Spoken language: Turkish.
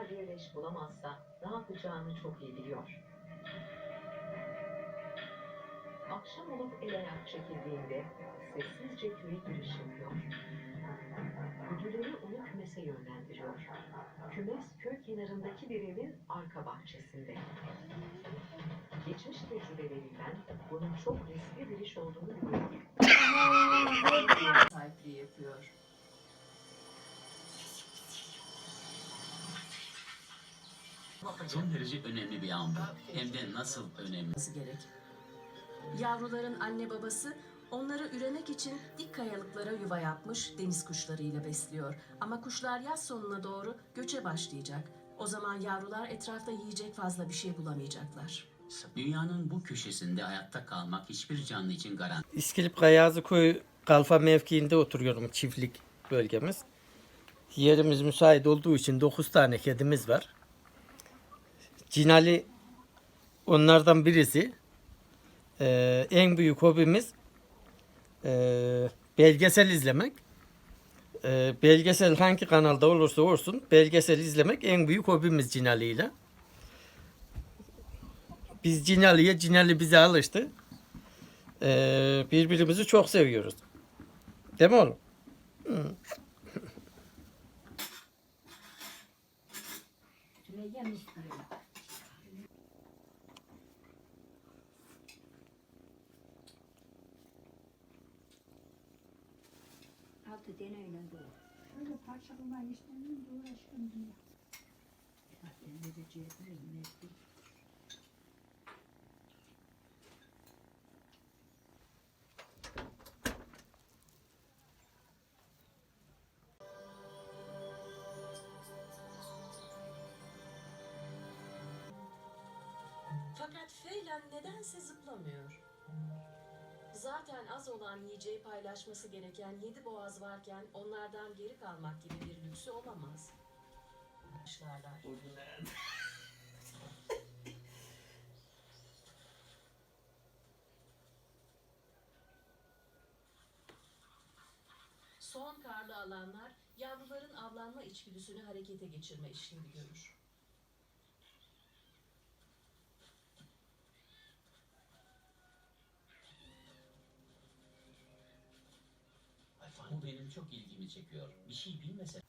eğer bir leş bulamazsa ne yapacağını çok iyi biliyor. Akşam olup el ayak çekildiğinde sessizce köye giriş yapıyor. Güdüleri onu kümese yönlendiriyor. Kümes köy kenarındaki bir evin arka bahçesinde. Geçmiş tecrübelerinden bunun çok riskli bir iş olduğunu biliyor. Sahipliği yapıyor. Son derece önemli bir an bu. Hem de nasıl önemli. olması gerek. Yavruların anne babası onları üremek için dik kayalıklara yuva yapmış deniz kuşlarıyla besliyor. Ama kuşlar yaz sonuna doğru göçe başlayacak. O zaman yavrular etrafta yiyecek fazla bir şey bulamayacaklar. Dünyanın bu köşesinde hayatta kalmak hiçbir canlı için garanti. İskilip Kayazı Koyu Kalfa mevkiinde oturuyorum çiftlik bölgemiz. Yerimiz müsait olduğu için 9 tane kedimiz var. Cinali onlardan birisi. Ee, en büyük hobimiz ee, belgesel izlemek. Ee, belgesel hangi kanalda olursa olsun belgesel izlemek en büyük hobimiz Cinali ile. Biz Cinali'ye, Cinali bize alıştı. Ee, birbirimizi çok seviyoruz. Değil mi oğlum? Altı tane öyle doğru. Şöyle parçalama işleminin uğraşkın diye. Zaten ne becerikli ne. Fakat Feylan nedense zıplamıyor. Zaten az olan yiyeceği paylaşması gereken yedi boğaz varken onlardan geri kalmak gibi bir lüksü olamaz. Başlarlar. Son karlı alanlar yavruların avlanma içgüdüsünü harekete geçirme işlevi görür. Bu benim çok ilgimi çekiyor. Bir şey bilmese